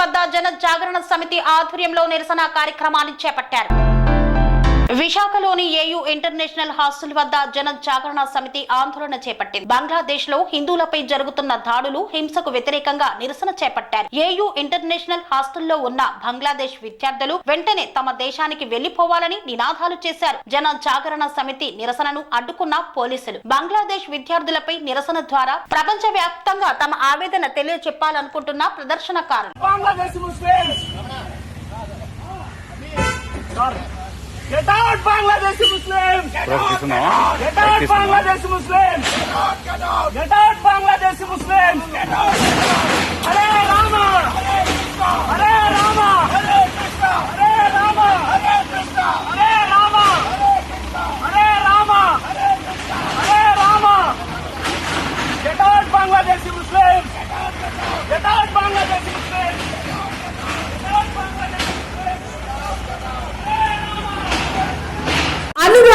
వద్ద జన జాగరణ సమితి ఆధ్వర్యంలో నిరసన కార్యక్రమాన్ని చేపట్టారు. విశాఖలోని ఏయు ఇంటర్నేషనల్ హాస్టల్ వద్ద జన జాగరణ సమితి ఆందోళన చేపట్టింది. బంగ్లాదేశ్లో హిందువులపై జరుగుతున్న దాడులు హింసకు వ్యతిరేకంగా నిరసన చేపట్టారు. ఏయు ఇంటర్నేషనల్ హాస్టల్లో ఉన్న బంగ్లాదేశ్ విద్యార్థులు వెంటనే తమ దేశానికి వెళ్ళిపోవాలని నినాదాలు చేశారు. జన జాగరణ సమితి నిరసనను అడ్డుకున్న పోలీసులు. బంగ్లాదేశ్ విద్యార్థులపై నిరసన ద్వారా ప్రపంచ వ్యాప్తంగా తమ ఆవేదన తెలియచెప్పాలనుకుంటున్న ప్రదర్శనకారులు. বাংলাদেশি মুসলিম! বাংলাদেশি মুসলিম! বাংলাদেশি মুসলিম!